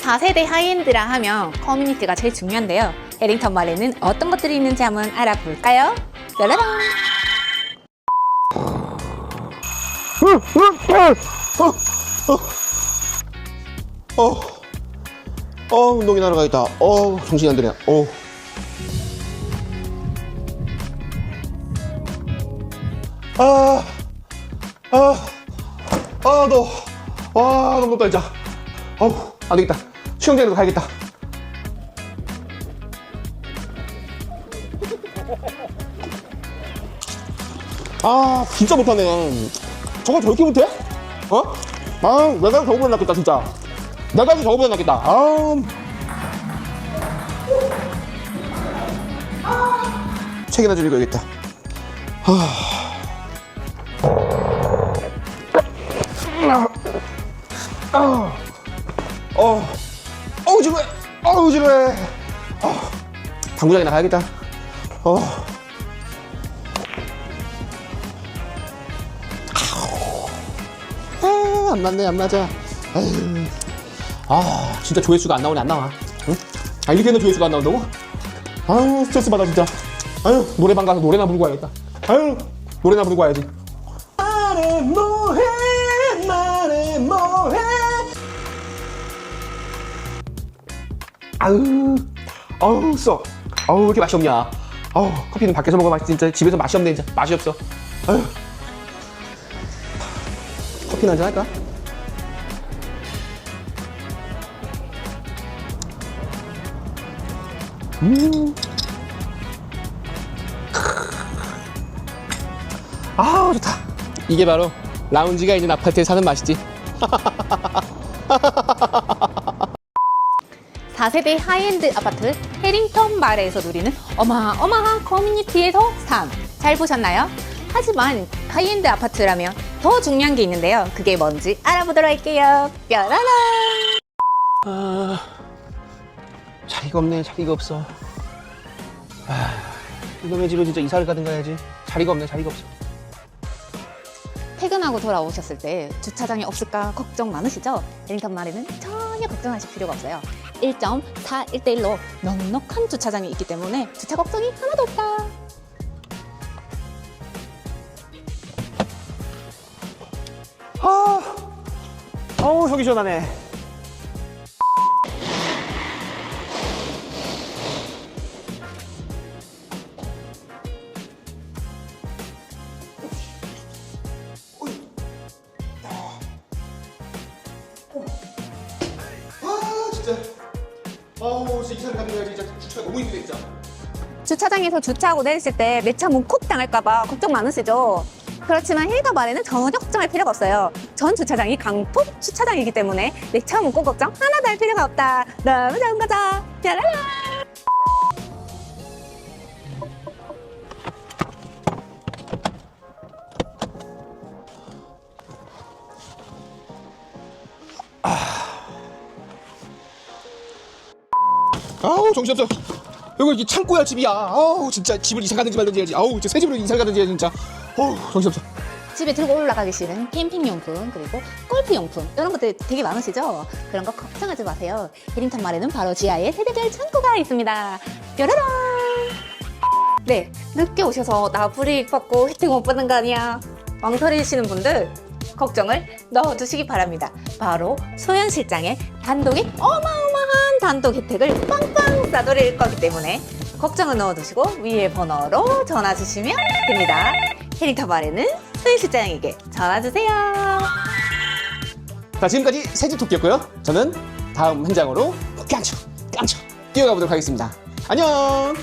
4세대 하이엔드라 하면 커뮤니티가 제일 중요한데요. 에링턴 말에는 어떤 것들이 있는지 한번 알아볼까요? 짜라란! 어, 어, 운동이 나러 가겠다. 어, 정신이 안 드네. 어. 아, 아, 아, 너, 와, 너무 덥다, 진짜. 어우, 안 되겠다. 수영장으로 가야겠다. 아, 진짜 못하네. 저걸 저렇게 못해? 어? 아, 내가 저거보다 낫겠다, 진짜. 내가 저거보다 낫겠다. 아. 책이나 좀 읽어야겠다. 아. 어. 어우, 지루해. 어우, 지루해. 어. 당구장이나 가야겠다. 어. 아, 안 맞네, 안 맞아. 아유. 아, 진짜 조회수가 안 나오네, 안 나와. 응? 아, 이렇게는 조회수가 안 나온다고? 아유, 스트레스 받아, 진짜. 아유, 노래방 가서 노래나 부르고 와야겠다. 아유, 노래나 부르고 와야지. 아유, 아우, 써. 아우, 왜 이렇게 맛이 없냐. 아우, 커피는 밖에서 먹으면 맛있지, 진짜. 집에서 맛이 없네, 진짜. 맛이 없어. 아유. 커피나 한잔 할까? 음. 아 좋다. 이게 바로 라운지가 있는 아파트에 사는 맛이지. 4세대 하이엔드 아파트 해링턴 마을에서 누리는 어마어마한 커뮤니티에서 삶. 잘 보셨나요? 하지만 하이엔드 아파트라면 더 중요한 게 있는데요. 그게 뭔지 알아보도록 할게요. 뾰라라! 아, 자리가 없네. 자리가 없어. 아, 이놈의 집에 진짜 이사를 가든가 해야지. 자리가 없네. 자리가 없어. 퇴근하고 돌아오셨을 때 주차장이 없을까 걱정 많으시죠? 해링턴 마을에는 전혀 걱정하실 필요가 없어요. 1.41대1로 넉넉한 주차장이 있기 때문에 주차 걱정이 하나도 없다. 아, 어우 속이 시원하네. 진짜. 아우, 진짜 이사를 가는 진짜. 주차가 너무 힘드네, 진짜. 주차장에서 주차하고 내리실 때내차문 콕 당할까봐 걱정 많으시죠? 그렇지만 힐더 말에는 전혀 걱정할 필요가 없어요. 전 주차장이 강폭 주차장이기 때문에 내차 문 콕 걱정 하나도 할 필요가 없다. 너무 좋은 거죠? 짜라 아우 정신없어 여기 이게 창고야 집이야 아우 진짜 집을 이사 가든지 말든지 해야지 아우 진짜 새 집으로 이사 가든지 해야지 진짜 어우 정신없어 집에 들고 올라가기 싫은 캠핑 용품 그리고 골프 용품 이런 것들 되게 많으시죠? 그런 거 걱정하지 마세요. 해링턴 말에는 바로 지하에 세대별 창고가 있습니다. 뾰라란! 네, 늦게 오셔서 나 불이익 받고 혜택 못 받는 거 아니야? 망설이시는 분들 걱정을 넣어두시기 바랍니다. 바로 소연 실장의 단독의 어마어마한 단독 혜택을 빵빵 싸돌릴 거기 때문에 걱정을 넣어두시고 위에 번호로 전화 주시면 됩니다. 해링턴 말에는 소연 실장에게 전화 주세요. 자 지금까지 새집 토끼였고요 저는 다음 현장으로 깡쳐 깡쳐 뛰어가 보도록 하겠습니다 안녕